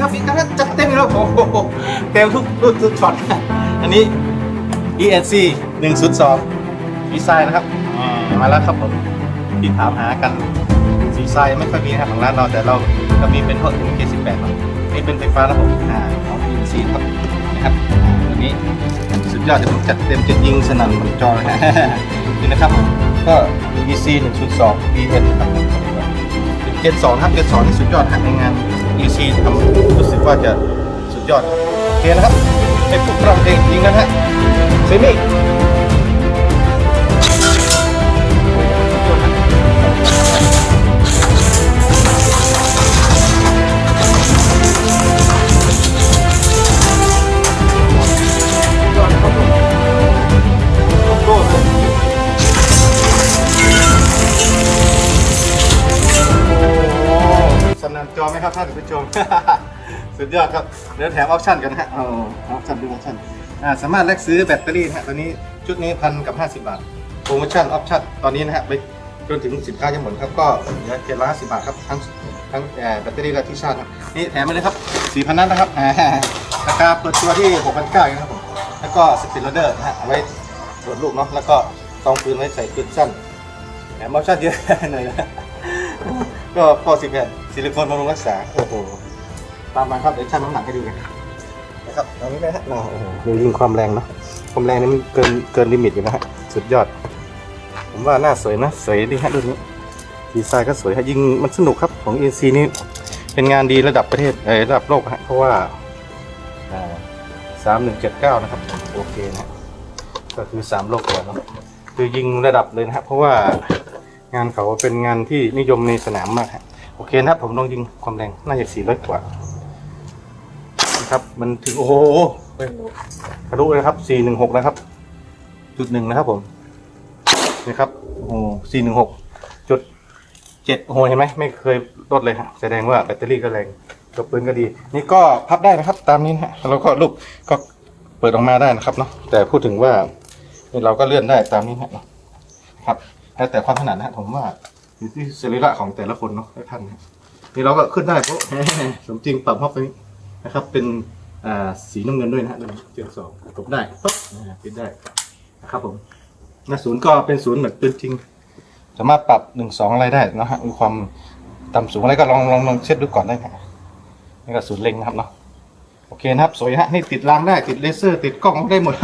ครับโอ้โหเต็มทุกรุ่นทุกช็อตอันนี้ ENC 102ดีไซน์นะครับมาแล้วครับผมที่ถามหากันดีไซน์ไม่ค่อยมีนะครับของร้านเราแต่เราก็มีเป็นพวกถึง K18 ครับนี่เป็นไฟฟ้าระบบอ่าของ ENC ครับนะครับอ่าตัวนี้สุดยอดจะผมจัดเต็มจะยิงสนั่นบนจอเลยนะนี่นะครับก็ EC 102 EN ครับเจน2ครับเจน2นี่สุดยอดฮะในงาน EC ทำ ว่าจะสุดยอดโอเคนะครับให้พวกเราเองยิงกันฮะเซมิยอดครับผมโอ้โหโอ้โหสนั่นจอไหมครับท่านผู้ชม สุดยอดครับเดี๋ยวแถมออปชั่นกันนะฮะเอาออปชั่นดูออปชั่นอ่าสามารถแลกซื้อแบตเตอรี่นะฮะตอนนี้ชุดนี้พันกับ50 บาทโปรโมชั่นออปชั่นตอนนี้นะฮะไปจนถึงสินค้าจะหมดครับก็เหลือเจ็ดร้อยห้าสิบบาทครับทั้งทั้งเอ่อแบตเตอรี่และที่ชาร์จครับนี่แถมไปเลยครับสี่พันนัดนะครับอ่าราคาเปิดตัวที่หกพันเก้าครับผมแล้วก็สปินโรเดอร์นะฮะเอาไว้ตรวจลูกเนาะแล้วก็ซองปืนไว้ใส่ปืนสั้นแถมออปชั่นเยอะหน่อยนะก็พอสิบแผ่นซิลิโคนบำรุงรักษาโอ้โห ตามมาครับเดี๋ยวชั่งน้ำหนักให้ดูกันนะครับตรงนี้นะฮะโอ้โหดูยิงความแรงเนาะความแรงนี่มันเกินเกินลิมิตอยู่นะฮะสุดยอด ผมว่าหน้าสวยนะสวยดีฮะรุ่นนี้ดีไซน์ก็สวยฮะยิงมันสนุกครับของ ENC นี่เป็นงานดีระดับประเทศเออระดับโลกฮะเพราะว่าสามหนึ่งเจ็ดเก้านะครับโอเคนะฮะก็คือสามโลกกว่าเนาะคือยิงระดับเลยนะฮะเพราะว่างานเขาเป็นงานที่นิยมในสนามมากฮะโอเคนะครับผมลองยิงความแรงน่าจะสี่ร้อยกว่านะ ครับ มันถึงโอ้โหทะลุเลยครับสี่หนึ่งหกนะครับ จุดหนึ่งนะครับผมนี่ครับโอ้สี่หนึ่งหกจุดเจ็ดโอ้โหเห็นไหมไม่เคยลดเลยฮะแสดงว่าแบตเตอรี่ก็แรงตัวปืนก็ดี นี่ก็พับได้นะครับ ตามนี้นะฮะแล้วก็ลูกก็เปิดออกมาได้นะครับเนาะแต่พูดถึงว่าเราก็เลื่อนได้ตามนี้นะฮะครับแล้วแต่ความถนัดนะผมว่าอยู่ที่สรีระของแต่ละคนเนาะท่านนี่เราก็ขึ้นได้เพราะสมจริงปรับฮอปไปนี้ นะครับ เป็นอ่าสีน้ำเงินด้วยนะฮะเจียงสองตบได้ปุ๊บอ่าปิดได้นะครับผมหน้าศูนย์ก็เป็นศูนย์เหมือนปืนจริง สามารถปรับหนึ่งสองอะไรได้นะฮะมีความต่ำสูงอะไรก็ลองลองลองเช็ดดูก่อนได้นะนี่ก็ศูนย์เล็งนะครับเนาะโอเคนะครับ สวยฮะนี่ติดรางได้ติดเลเซอร์ ติดกล้องได้หมด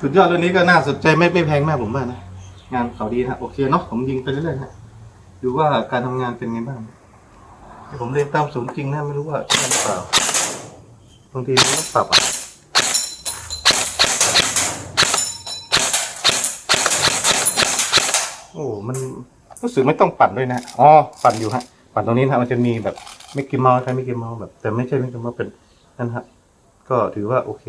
สุดยอดเรื่องนี้ก็น่าสนใจไม่ไม่แพงมากผมว่านะ งานเขาดีนะโอเคเนาะผมยิงไปเรื่อยๆนะดูว่าการทำงานเป็นไงบ้าง ผมเรียนตามศูนย์จริงนะไม่รู้ว่าใช่หรือเปล่า บางทีมันต้องปรับอะโอ้ มันรู้สึกไม่ต้องปั่นด้วยนะ อ๋อ ปั่นอยู่ฮะ ปั่นตรงนี้นะมันจะมีแบบไม่กิมเมาส์ใช่ไม่กิมเมาส์แบบ แต่ไม่ใช่ไม่กิมเมาส์เป็นนั่นฮะ ก็ถือว่าโอเค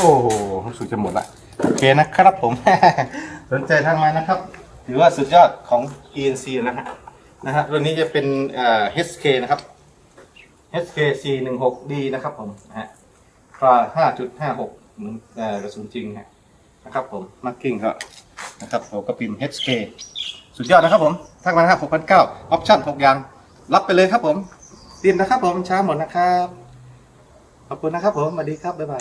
โอ้โหรู้สึกจะหมดละโอเคนะครับผม สนใจทางมานะครับ ถือว่าสุดยอดของ ENC นะฮะนะฮะรุ่นนี้จะเป็นเอ่อ HK นะครับ HK 416D นะครับผมนะฮะค่า5.56เหมือนเอ่อกระสุนจริงฮะนะครับผมมาร์กิ้งก็นะครับเราก็พิมพ์ HK สุดยอดนะครับผมทักมานะครับ6,900ออปชั่น6อย่าง รับไปเลยครับผมเตรียมนะครับผมช้าหมดนะครับ ขอบคุณนะครับผมสวัสดีครับ บ๊ายบาย